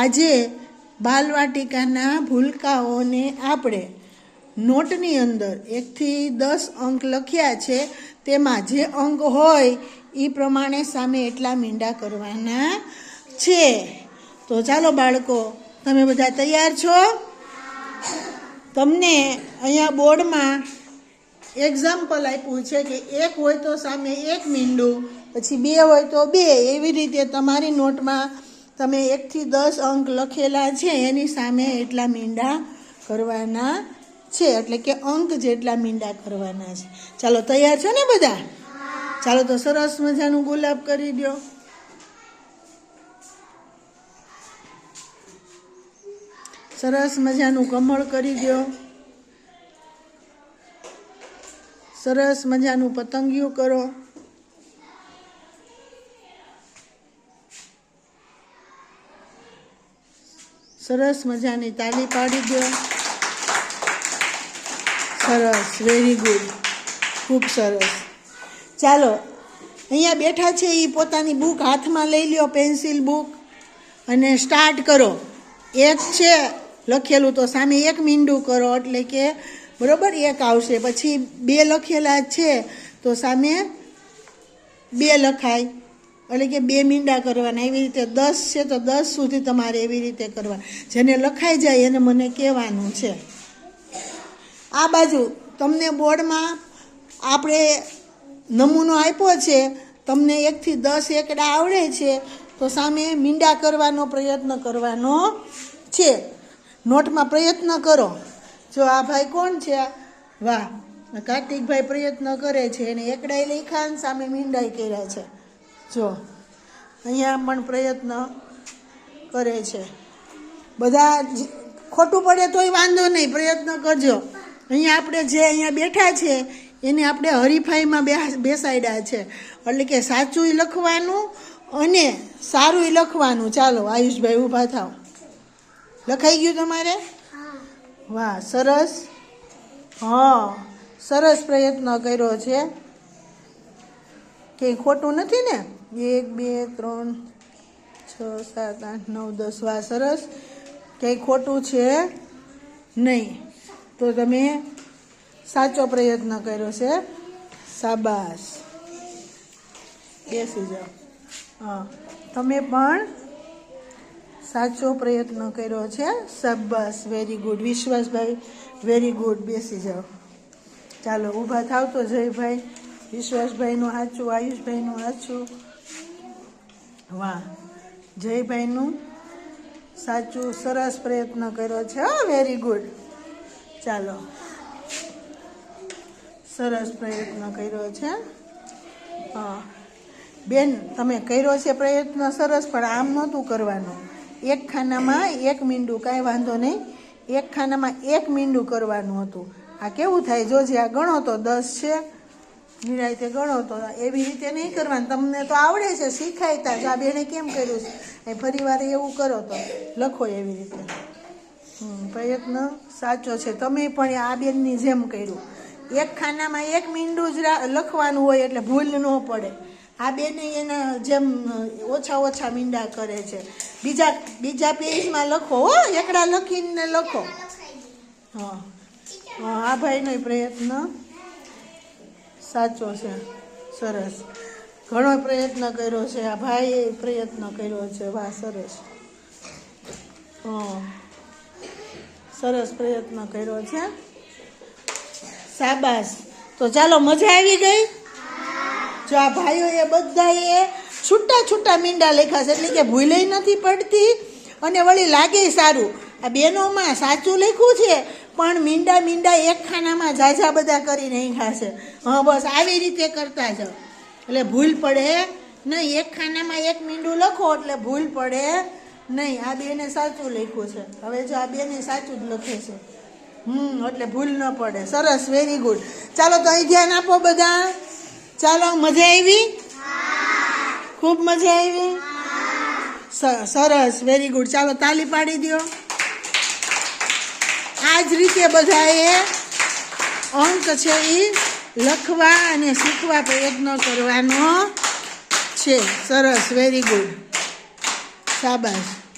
આજે બાલવાટિકાના ભૂલકાઓને આપણે નોટની અંદર એકથી દસ અંક લખ્યા છે, તેમાં જે અંક હોય એ પ્રમાણે સામે એટલા મીંડા કરવાના છે. તો ચાલો બાળકો, તમે બધા તૈયાર છો? તમને અહીંયા બોર્ડમાં એક્ઝામ્પલ આપ્યું છે કે એક હોય તો સામે એક મીંડું, પછી બે હોય તો બે. એવી રીતે તમારી નોટમાં તમે એકથી દસ અંક લખેલા છે, એની સામે એટલા મીંડા કરવાના છે. એટલે કે અંક જેટલા મીંડા કરવાના છે. ચાલો, તૈયાર છો ને બધા? ચાલો, તો સરસ મજાનું ગુલાબ કરી દો. સરસ મજાનું કમળ કરી દો. સરસ મજાનું પતંગિયું કરો. સરસ મજાની તાલી પાડી દો. સરસ વેરી ગુડ ખૂબ સરસ. ચાલો, અહીંયા બેઠા છે એ પોતાની બુક હાથમાં લઈ લ્યો પેન્સિલ બુક અને સ્ટાર્ટ કરો. એક છે, લખેલું તો સામે એક મીંડું કરો, એટલે કે બરાબર એક આવશે. પછી બે લખેલા છે, તો સામે બે લખાય. એટલે કે બે મીંડા કરવાના, એવી રીતે દસ છે તો દસ સુધી તમારે એવી રીતે કરવા જેને લખાઈ જાય એને મને કહેવાનું છે. આ બાજુ તમને બોર્ડમાં આપણે નમૂનો આપ્યો છે, તમને એકથી દસ એકડા આવડે છે, તો સામે મીંડા કરવાનો પ્રયત્ન કરવાનો છે. નોટમાં પ્રયત્ન કરો. જો આ ભાઈ કોણ છે? વાહ કાર્તિકભાઈ પ્રયત્ન કરે છે, એને એકડાય લખ્યા ને સામે મીંડાઈ કર્યા છે. જો, અહીંયા પણ પ્રયત્ન કરે છે. બધા ખોટું પડે તોય વાંધો નહીં, પ્રયત્ન કરજો. અહીંયા આપણે જે અહીંયા બેઠા છે, એને આપણે હરીફાઈમાં બેસાડ્યા છે. એટલે કે સાચું લખવાનું અને સારું લખવાનું. ચાલો, આયુષભાઈ ઊભા થાવ લખાઈ ગયું તમારે? વાહ, સરસ. હા, સરસ પ્રયત્ન કર્યો છે. કંઈ ખોટું નથી ને? એક, બે, ત્રણ, છ, સાત, આઠ, નવ, દસ વા સરસ. કંઈ ખોટું છે નહીં. તો તમે સાચો પ્રયત્ન કર્યો છે. સાબાસ બેસી જાઓ. હા. તમે પણ સાચો પ્રયત્ન કર્યો છે. સાબાસ વેરી ગુડ વિશ્વાસભાઈ વેરી ગુડ બેસી જાઓ. ચાલો, ઊભા થાવ તો જયભાઈ. વિશ્વાસભાઈનું સાચું, આયુષભાઈનું સાચું. વાહ. જયભાઈનું સાચું સરસ પ્રયત્ન કર્યો છે. હા વેરી ગુડ ચાલો. સરસ પ્રયત્ન કર્યો છે. હા. બેન, તમે કર્યો છે પ્રયત્ન સરસ, પણ આમ નહોતું કરવાનું. એક ખાનામાં એક મીંડું, કાંઈ વાંધો નહીં. એક ખાનામાં એક મીંડું કરવાનું હતું. આ કેવું થાય? જોજે આ ગણો તો દસ છે. નિરાયતે ગણો તો એવી રીતે નહીં કરવાનું. તમને તો આવડે છે શીખાયતા જ. આ બેને કેમ કર્યું છે? એ ફરી વાર એવું કરો તો લખો એવી રીતે. પ્રયત્ન સાચો છે. તમે પણ આ બેનની જેમ કર્યું. એક ખાનામાં એક મીંડું જ લખવાનું હોય એટલે ભૂલ ન પડે. આ બેને એના જેમ ઓછા ઓછા મીંડા કરે છે. બીજા બીજા પેજમાં લખો હો, એકડા લખીને લખો. હા. હા, આ ભાઈનો પ્રયત્ન સાચો છે. સરસ. ઘણો પ્રયત્ન કર્યો છે. આ ભાઈએ પ્રયત્ન કર્યો છે. વાહ, સરસ. સરસ પ્રયત્ન કર્યો છે. સાબાસ તો ચાલો, મજા આવી ગઈ? જો આ ભાઈઓએ બધાએ છૂટા છૂટા મીંડા લેખા છે. એટલે કે ભૂલે નથી પડતી અને વળી લાગે સારું. આ બેનોમાં સાચું લખ્યું છે, પણ મીંડા મીંડા એક ખાનામાં ઝાઝા બધા કરી નહીં ખાશે હા, બસ આવી રીતે કરતા જાઓ. એટલે ભૂલ પડે, નહીં, એક ખાનામાં એક મીંડું લખો એટલે ભૂલ પડે, નહીં, આ બેને સાચું લખ્યું છે. હવે જો આ બેને સાચું જ લખે છે. હમ, એટલે ભૂલ ન પડે. સરસ વેરી ગુડ ચાલો તો અહીં ધ્યાન આપો બધા. ચાલો, મજા આવી? ખૂબ મજા આવી? સરસ વેરી ગુડ ચાલો, તાલી પાડી દો જ રીતે બધાએ અંક છે એ લખવા અને શીખવા પ્રયત્ન કરવાનો છે. સરસ વેરી ગુડ શાબાશ.